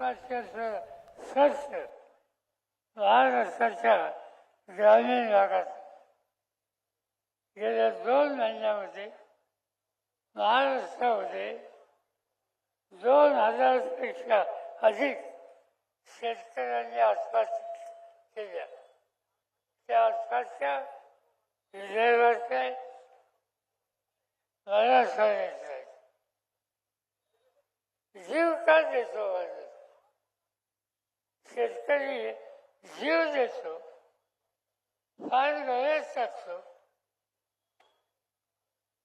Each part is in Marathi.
स्वच्छ महाराष्ट्राच्या ग्रामीण भागात गेल्या दोन महिन्यामध्ये महाराष्ट्रामध्ये दोन हजारपेक्षा अधिक शेतकऱ्यांनी आत्महत्या केल्या. त्या आत्महत्या विजयवरच्या मला जीव का देतो माझा? शेतकरी जीव देतो फार गरज टाकतो.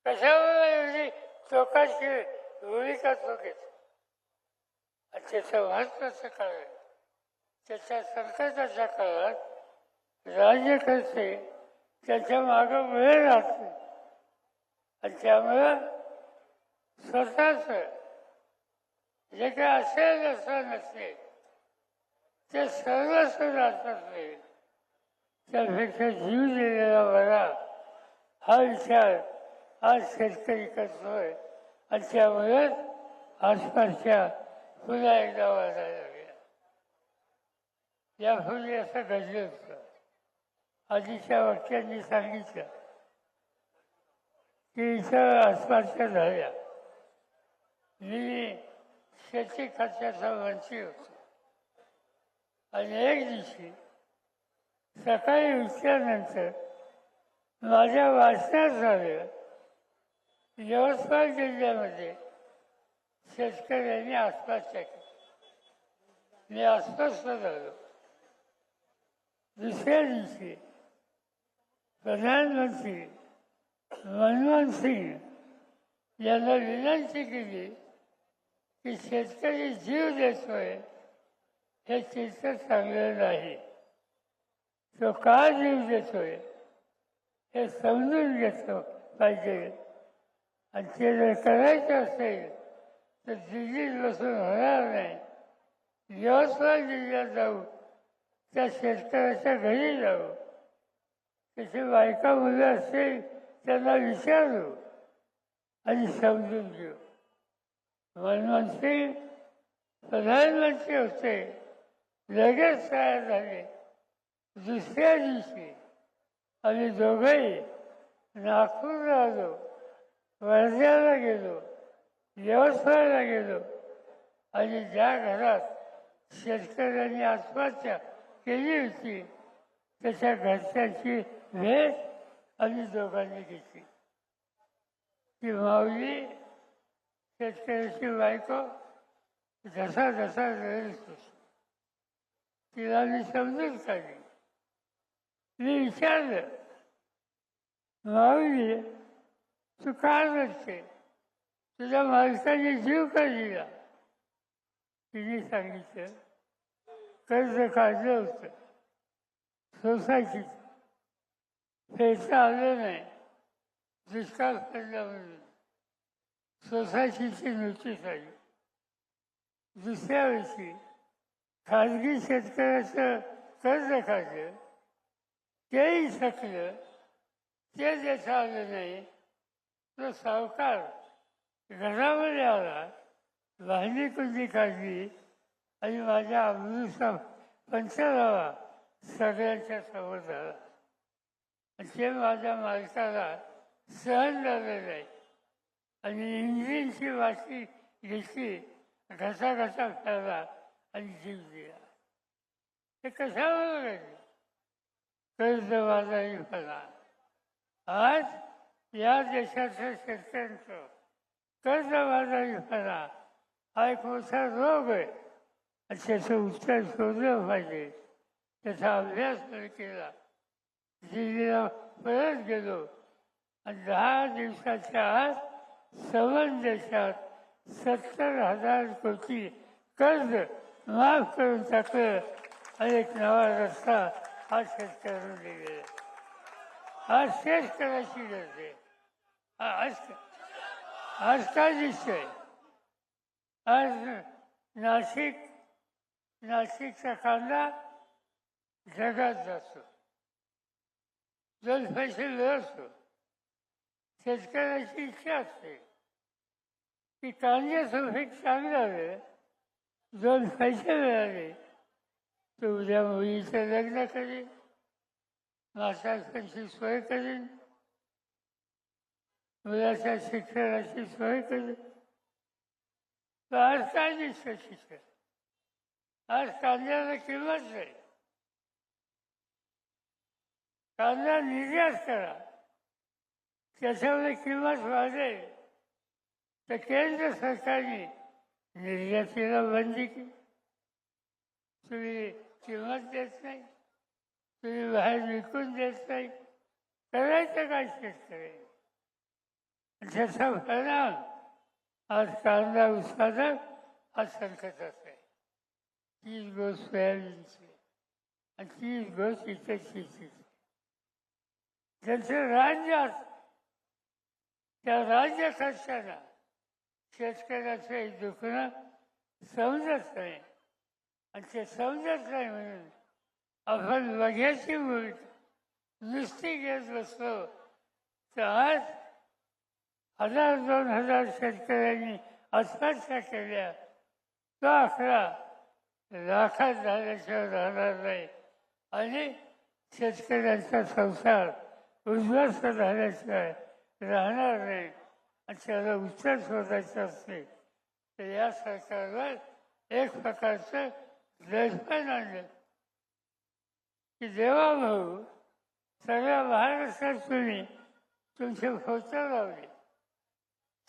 कशावर एवढी चोकाची भूमिका तो घेतो आणि त्याचं महत्वाचं कारण त्याच्या संकटाच्या काळात राज्यकर्ते त्याच्या मागं वेळ राहते आणि त्यामुळं स्वतःच जे काय असेल असं नसेल ते सर्व सुद्धा असेल. त्यापेक्षा जीव दिलेला बरा. हा विचार आज शेतकरी करतोय. आणि त्यामुळेच आसपासच्या पुन्हा एकदा वाढायला लागल्या. यापूर्वी असं घडलं होतं. आधीच्या वाक्यांनी सांगितलं की इथं आसपासच्या झाल्या. मी शेती खात्याचा मंत्री होतो. आणि एक दिवशी सकाळी उठल्यानंतर माझ्या वाचण्यात झालं यवतमाळ जिल्ह्यामध्ये शेतकऱ्यांनी आसपास केली. मी आसपास झालो दुसऱ्या दिवशी प्रधानमंत्री मनमोहन सिंग यांना विनंती केली की शेतकरी जीव देतोय हे चित्र चांगलं नाही. तो का जीव देतोय हे समजून घेतलं पाहिजे. आणि ते जर करायचं असेल तर दिल्लीत बसून होणार नाही. यवतमाळ जिल्ह्यात जाऊ त्या शेतकऱ्याच्या घरी जाऊ. त्याची बायका मुलं असतील त्यांना विचारू आणि समजून घेऊ. मनमंत्री प्रधानमंत्री होते. लगेच तयार झाले दुसऱ्या दिवशी आम्ही दोघंही नागपूरला आलो वर्ध्याला गेलो यवतमाळला गेलो आणि ज्या घरात शेतकऱ्यांनी आत्महत्या केली होती त्याच्या घरच्यांची भेट आम्ही दोघांनी घेतली ती माऊली शेतकऱ्याची बायको जसा जसा रडेल तसं. तिला मी समजून काढली मी विचारलं माऊली तू का करते तुझ्या माणसाने जीव का दिला? तिने सांगितलं कर्ज काढलं होतं. सोसायटीचं फेडता आलं नाही. दुष्काळ पडला म्हणून. सोसायटीची नोटीस आली. दुसऱ्या वर्षी खाजगी शेतकऱ्याचं कर्ज काढलं तेही थकलं ते देता आलं नाही तो सावकार घरामध्ये आला वाहिनी कुंडी काढली आणि माझ्या अमृता पंचरावा सगळ्यांच्या समोर झाला. ते माझ्या मालकाला सहन झालं नाही. आणि इंजिनची वाटी घेतली घसा घसा खेळला आणि जीव दिला ते कशावर घडलं फला आज या देशाच्या शेतकऱ्यांचं कर्जबाजारीपणा हा एक मोठा रोग आहे आणि त्याचं उत्तर शोधलं पाहिजे त्याचा अभ्यास केला दिल्लीला परत गेलो आणि दहा दिवसाच्या आत सवन देशात सत्तर हजार कोटी कर्ज माफ करून टाकलं आणि एक नवा रस्ता हा शेतकऱ्यांना दिलेला हा शेतकऱ्याची गरज आहे हा आज आज काय दिसतंय आज नाशिक नाशिकचा कांदा जगात जातो. दोन पैसे मिळवतो शेतकऱ्याची इच्छा असते. की कांद्याचं पीक चांगलं आलं दोन पैसे मिळाले तर उद्या मुलीचं लग्न करेन मासाची सोय करेन मुलाच्या शिक्षणाची सोय करेन. तर आज काय दिसतं शिक्षण. आज कांद्याला किंमत नाही. कांदा निर्यात करा त्याच्यामध्ये किंमत वाढेल. तर केंद्र सरकारने निर्यातीला बंदी केली तुम्ही किंमत देत नाही तुम्ही बाहेर विकून देत नाही करायचं काय शेतकरी? त्याचा परिणाम आज कांदा उत्पादन आज संकटात आहे. तीच गोष्ट सोयाबीनची आणि तीच गोष्ट इतर शेतीची. त्यांचं राज्य असतं त्या राज्यात असताना शेतकऱ्याचं दुखणं समजत नाही. आणि ते समजत नाही म्हणून आपण बघ्याची मूर्त नुसती घेत बसलो. तर आज हजार दोन हजार शेतकऱ्यांनी आत्महत्या केल्या. तो आकडा लाखात झाल्याशिवाय राहणार नाही. आणि शेतकऱ्यांचा संसार उद्ध्वस्त झाल्याशिवाय राहणार नाही. आणि त्याला उत्तर शोधायचं असते. तर या सरकारवर एक प्रकारचं देशपान आणलं की देवा भाऊ सगळ्या महाराष्ट्रात तुम्ही तुमचे फोटो लावले.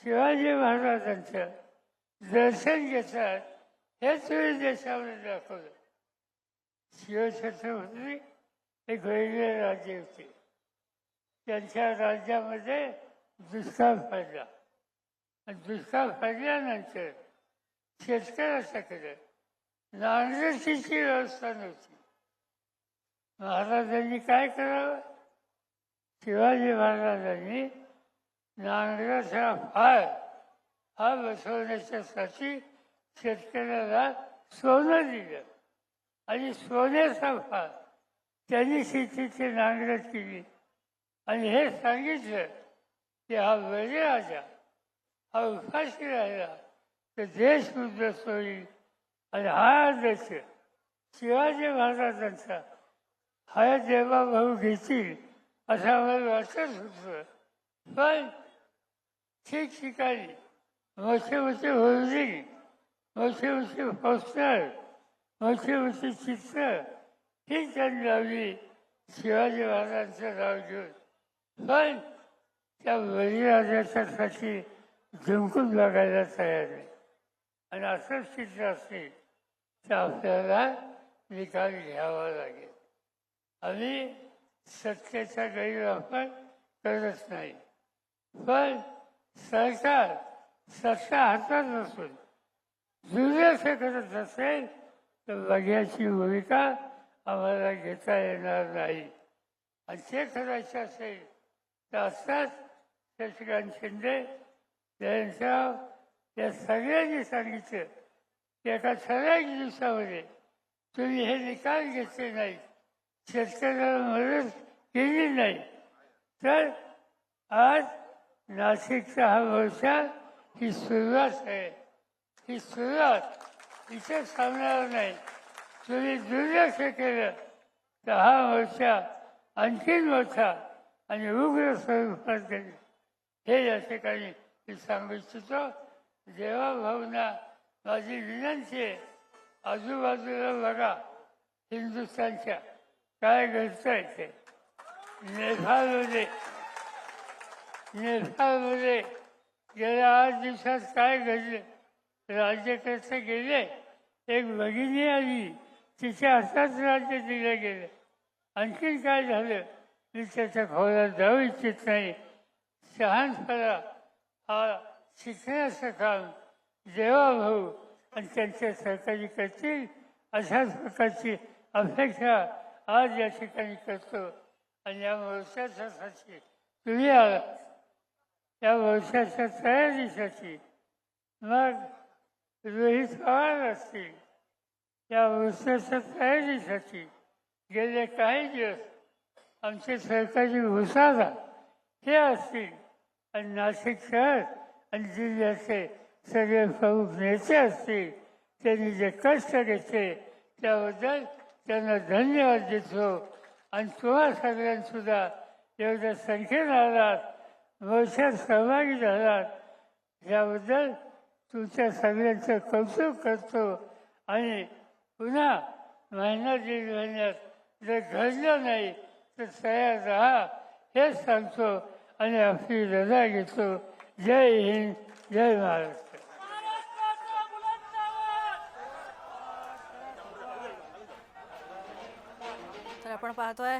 शिवाजी महाराजांचं दर्शन घेतात हे तुम्ही देशामध्ये दाखवलं. शिवछत्रपती एक वेगळे राज्य होते. त्यांच्या राज्यामध्ये दुष्काळ पडला. आणि दुष्काळ पडल्यानंतर शेतकऱ्याच्याकडे नांगरतीची व्यवस्था नव्हती. महाराजांनी काय करावं? शिवाजी महाराजांनी नांगराचा फाळ हा बसवण्याच्यासाठी शेतकऱ्याला सोनं दिलं. आणि सोन्याचा फाळ त्यांनी शेतीची नांगरट केली. आणि हे सांगितलं की हा बळीराजा हा उपाशी राहिला. तर देश उद्ध्वस्त होईल आणि हा देश शिवाजी महाराजांचा हा देवा भाऊ घेतील असं आम्हाला वाटत होतं. पण ठिकठिकाणी मोठे मोठे होल्डिंग मोठे मोठे पोस्टर मोठे मोठे चित्र ही त्यांनी लावली शिवाजी महाराजांचं नाव घेऊन. पण त्या बळीराजाच्यासाठी जिंकून बघायला तयार आहे. आणि असं चित्र असेल तर आपल्याला निकाल घ्यावा लागेल. आम्ही सत्तेचा गैरवापर करत नाही. पण सरकार सत्ता हातात नसून दुर्लक्ष करत असेल तर बघ्याची भूमिका आम्हाला घेता येणार नाही. आणि ते करायचं असेल तर असताच शशिकांत शिंदे जयंतराव या सगळ्यांनी सांगितलं की एका ठराविक दिवसामध्ये तुम्ही हे निकाल घेतले नाही शेतकऱ्याला मदत केली नाही. तर आज नाशिकचा हा मोर्चा ही सुरुवात आहे. ही सुरुवात इथे थांबणार नाही. तुम्ही दुर्लक्ष केलं तर हा मोर्चा आणखीन मोठा आणि उग्र स्वरूपात हे या ठिकाणी मी सांगू इच्छितो. देवा भावना माझी विनंती आहे आजूबाजूला बघा हिंदुस्थानच्या काय घडतंय ते. नेपाळमध्ये नेपाळमध्ये गेल्या आठ दिवसात काय घडलं? राज्यकर्ते गेले एक भगिनी आली तिच्या हातात राज्य दिलं गेलं. आणखीन काय झालं? मी त्याच्या खोल्यात जाऊ इच्छित नाही. शहानपणा हा शिकण्याचं काम देवाभाऊ आणि त्यांच्या सहकारी करतील अशाच प्रकारची अपेक्षा आज या ठिकाणी करतो. आणि या वर्षासाठी तुम्ही आला. या वर्षाच्या तयारीसाठी मग रोहित पवार असतील. या वर्षाच्या तयारीसाठी गेले काही दिवस आमचे सरकारी भुसारा हे असतील. आणि नाशिक शहर आणि जिल्ह्याचे सगळे प्रमुख नेते असतील त्यांनी जे कष्ट घेतले त्याबद्दल त्यांना धन्यवाद देतो. आणि तुम्हा सगळ्यांसुद्धा एवढ्या संख्येनं आलात वर्षात सहभागी झालात याबद्दल तुमच्या सगळ्यांचं कौतुक करतो. आणि पुन्हा महिना दीड महिन्यात जर घडलं नाही तर तयार राहा हेच सांगतो. आणि आपली रजा घेतो जय हिंद जय महाराष्ट्र तर आपण पाहतोय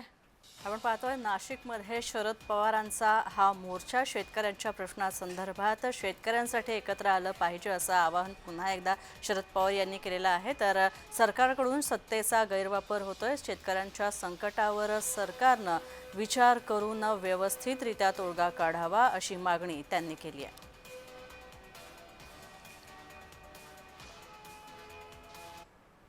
आपण पाहतोय नाशिकमध्ये शरद पवारांचा हा मोर्चा शेतकऱ्यांच्या प्रश्नासंदर्भात शेतकऱ्यांसाठी एकत्र आलं पाहिजे असं आवाहन पुन्हा एकदा शरद पवार यांनी केलेलं आहे. तर सरकारकडून सत्तेचा गैरवापर होतोय. शेतकऱ्यांच्या संकटावर सरकारनं विचार करून व्यवस्थितरित्या तोडगा काढावा अशी मागणी त्यांनी केली आहे.